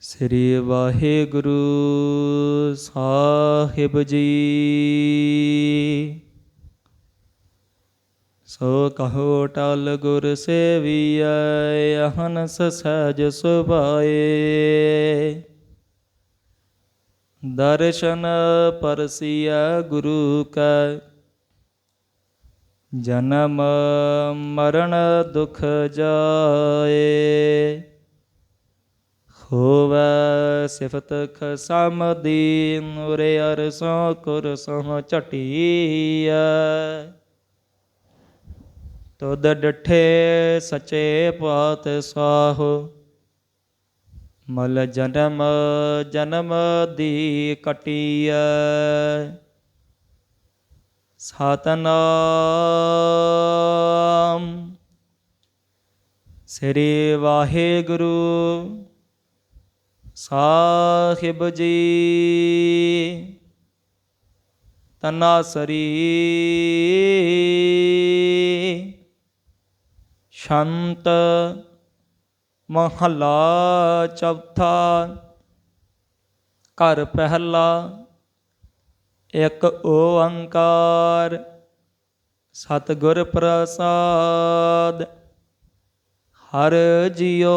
ਸ੍ਰੀ ਵਾਹਿਗੁਰੂ ਸਾਹਿਬ ਜੀ। ਸੋ ਕਹੋ ਟਲ ਗੁਰ ਸੇਵੀਐ ਅਹਨਸ ਸਹਿਜ ਸੁਭਾਏ। ਦਰਸ਼ਨ ਪਰਸੀਐ ਗੁਰੂ ਕੈ ਜਨਮ ਮਰਨ ਦੁਖ ਜਾਏ। ਹੋਵੈ ਸਿਫਤ ਖਸਮ ਦੀਨ, ਉਰੇ ਅਰਸੋਂ ਕੁਰਸੋਂ ਝਟੀਐ। ਤੁਧ ਡਠੇ ਸਚੇ ਪਾਤ ਸਾਹੋ ਮਲ ਜਨਮ ਜਨਮ ਦੀ ਕਟੀਐ। ਸਤਨਾਮ। ਸ੍ਰੀ ਵਾਹਿਗੁਰੂ ਸਾਹਿਬ ਜੀ। ਤਨਾਸਰੀ ਸ਼ੰਤ ਮਹਲਾ ਚੌਥਾ ਘਰ ਪਹਿਲਾ ਇੱਕ ਓੰਕਾਰ, ਸਤਿਗੁਰ ਪ੍ਰਸਾਦ, ਹਰ ਜੀਓ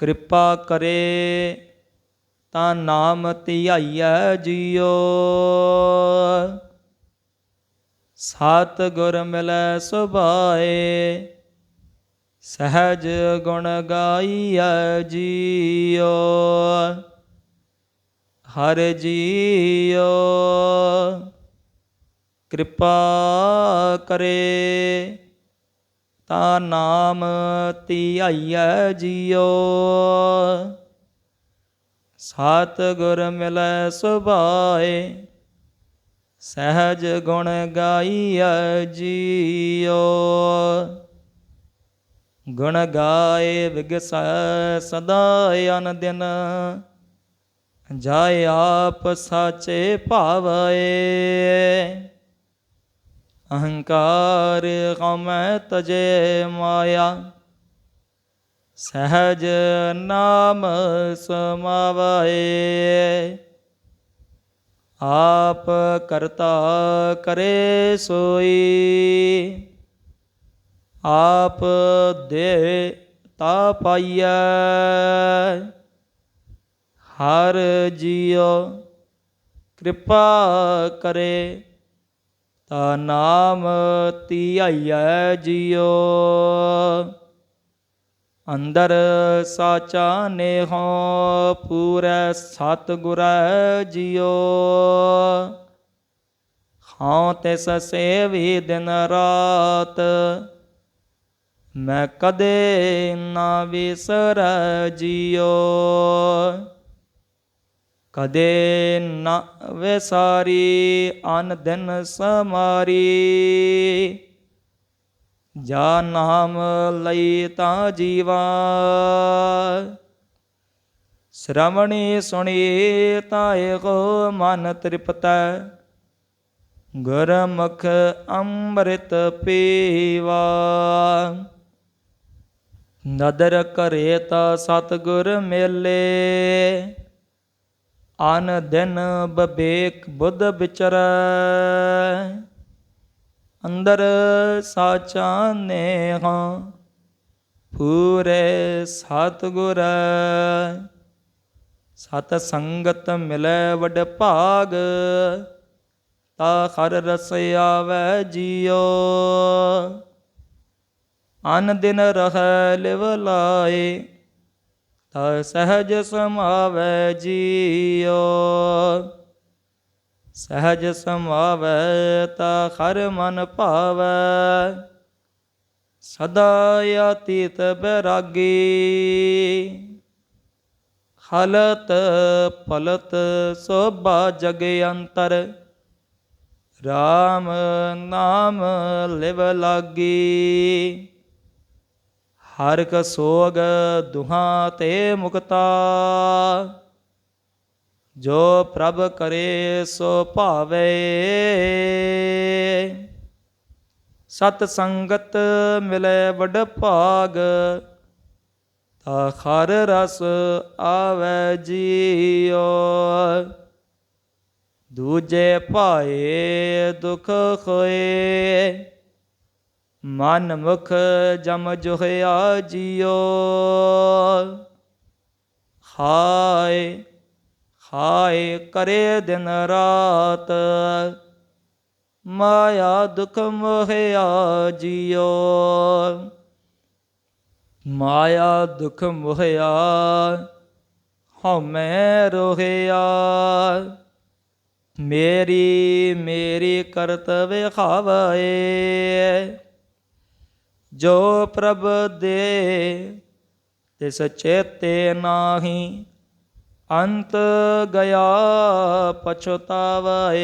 ਕਿਰਪਾ ਕਰੇ ਤਾਂ ਨਾਮ ਧਿਆਈਐ ਜੀਓ ਸਤ ਗੁਰ ਮਿਲੈ ਸੁਭਾਏ, ਸਹਿਜ ਗੁਣ ਗਾਈਐ ਜੀਓ ਹਰ ਜੀਓ ਕਿਰਪਾ ਕਰੇ, ਤਾ ਨਾਮ ਧਿਆਈਐ ਜੀਓ ਸਤ ਗੁਰ ਮਿਲੈ ਸੁਭਾਏ, ਸਹਿਜ ਗੁਣ ਗਾਈਐ ਜੀਓ ਗੁਣ ਗਾਏ ਵਿਗਸੈ ਸਦਾ ਅਨ ਦਿਨ ਜਾਏ ਆਪ ਸਾਚੇ ਭਾਵਏ। ਅਹੰਕਾਰ ਹਮੈ ਤਜੇ ਮਾਇਆ। ਸਹਿਜ ਨਾਮ ਸਮਾਵਏ। ਆਪ ਕਰਤਾ ਕਰੇ ਸੋਈ। ਆਪ ਦੇ ਤਾ ਪਾਈਐ। ਹਰ ਜੀਉ ਕਿਰਪਾ ਕਰੇ, ਤਾ ਨਾਮ ਧਿਆਈਐ ਜੀਉ। ਅੰਦਰ ਸਾਚਾ ਨੇਹੋ, ਪੂਰੈ ਸਤਿਗੁਰੈ ਜੀਉ। ਹਾਂ ਤਿਸ ਸੇਵੀ ਦਿਨ ਰਾਤ, ਮੈਂ ਕਦੇ ਨਾ ਵਿਸਰੈ ਜੀਉ। ਕਦੇ ਨਾ ਵਿਸਾਰੀ, ਅਨ ਦਿਨ ਸਮਾਰੀ। ਜਾ ਨਾਮ ਲਈ ਤਾਂ ਜੀਵਾ। ਸ਼ਰਮਣੀ ਸੁਣੀ ਤਾਂ ਏਕੋ ਮਨ ਤ੍ਰਿਪਤੈ। ਗੁਰਮੁਖ ਅੰਮ੍ਰਿਤ ਪੀਵਾ। ਨਦਰ ਕਰੇ ਤਾ ਸਤਗੁਰ ਮੇਲੇ। ਅਨ ਦਿਨ ਬਬੇਕ ਬੁੱਧ ਵਿਚਰੈ। ਅੰਦਰ ਸਾਚਾ ਨੇਹਾ, ਪੂਰੇ ਸਤਿਗੁਰ। ਸਤ ਸੰਗਤ ਮਿਲੈ ਵਡ ਭਾਗ, ਤਾ ਹਰ ਰਸ ਆਵੈ ਜੀਓ। ਅਨ ਦਿਨ ਰਹਿ ਲਿਵ ਲਾਏ ਸਹਜ ਸਮਾਵੈ ਜੀਉ। ਸਹਜ ਸਮਾਵੈ ਤਾ ਹਰ ਮਨ ਭਾਵੈ। ਸਦਾ ਅਤੀਤ ਬੈਰਾਗੀ। ਹਲਤ ਪਲਤ ਸੋਭਾ ਜਗ ਅੰਤਰ। RAM ਨਾਮ ਲਿਵ ਲਾਗੀ। ਹਰ ਕ ਸੋਗ ਦੁਹਾਂ ਤੇ ਮੁਕਤਾ। ਜੋ ਪ੍ਰਭ ਕਰੇ ਸੋ ਭਾਵੇ। ਸਤ ਸੰਗਤ ਮਿਲੇ ਵਡ ਭਾਗ, ਤਾ ਖਰ ਰਸ ਆਵੈ ਜੀਓ ਦੂਜੇ ਭਾਏ ਦੁਖ ਹੋਏ ਮਨ ਮੁਖ ਜਮ ਜੋਹਿਆ ਜੀਓ। ਹਾਏ ਹਾਏ ਕਰੇ ਦਿਨ ਰਾਤ, ਮਾਇਆ ਦੁਖ ਮੋਹਿਆ ਜੀਓ। ਮਾਇਆ ਦੁਖ ਮੋਹਿਆ, ਹਉਮੈ ਰੋਹਿਆ। ਮੇਰੀ ਮੇਰੀ ਕਰਤਵ ਖਾਵੇ। ਜੋ ਪ੍ਰਭ ਦੇ ਤਿਸ ਚੇਤੇ ਨਾਹੀ ਅੰਤ ਗਿਆ ਪਛਤਾਵਏ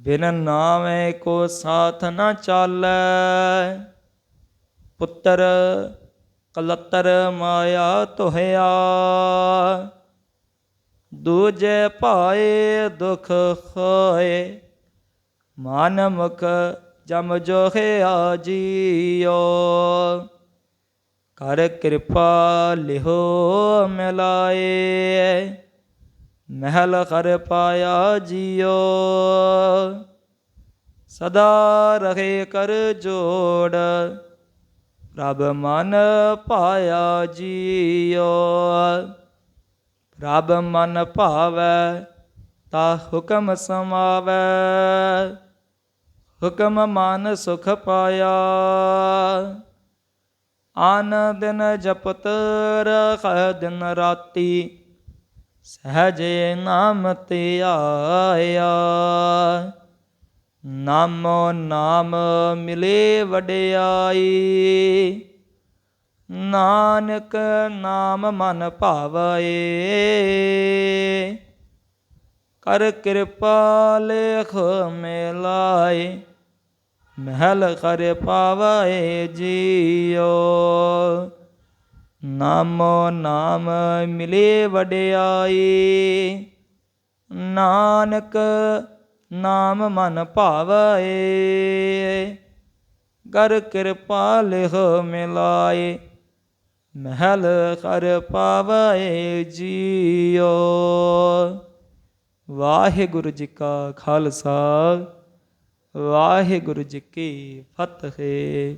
ਬਿਨ ਨਾਮੇ ਕੋ ਸਾਥ ਨਾ ਚਾਲੈ। ਪੁੱਤਰ, ਕਲਤਰ ਮਾਇਆ ਤੋਹਿਆ ਦੂਜੇ ਭਾਏ ਦੁਖ ਹੋਏ। ਮਨ ਮੁਖ ਜਮ ਜੋਹਿਆ ਜੀਓ। ਕਰ ਕਿਰਪਾ ਲਿਹੋ ਮਿਲਾਏ, ਮਹਿਲ ਕਰ ਪਾਇਆ ਜੀਓ। ਸਦਾ ਰਹੇ ਕਰ ਜੋੜ, ਪ੍ਰਭ ਮਨ ਪਾਇਆ ਜੀਓ। ਪ੍ਰਭ ਮਨ ਭਾਵੈ, ਤਾ ਹੁਕਮ ਸਮਾਵੈ। ਹੁਕਮ ਮਨ ਸੁਖ ਪਾਇਆ। ਆਨ ਦਿਨ ਜਪਤ ਰਖ ਦਿਨ ਰਾਤੀ, ਸਹਜੇ ਨਾਮ ਤੇ ਆਇਆ। ਨਾਮੋ ਨਾਮ ਮਿਲੇ ਵਡਿਆਈ, ਨਾਨਕ ਨਾਮ ਮਨ ਭਾਵਏ ਕਰ ਕਿਰਪਾ ਲੇਖ ਮੇਲਾਏ। ਮਹਿਲ ਕਰ ਪਾਵਏ ਜੀਓ। ਨਾਮੋ ਨਾਮ ਮਿਲੇ ਵਡਿਆਈ। ਨਾਨਕ ਨਾਮ ਮਨ ਭਾਵਏ ਕਰ ਕਿਰਪਾ ਲਿਖ ਮਿਲਾਏ। ਮਹਿਲ ਕਰ ਪਾਵਏ ਜੀਓ। ਵਾਹਿਗੁਰੂ ਜੀ ਕਾ ਖਾਲਸਾ। ਵਾਹਿਗੁਰੂ ਜੀ ਕੀ ਫਤਿਹ।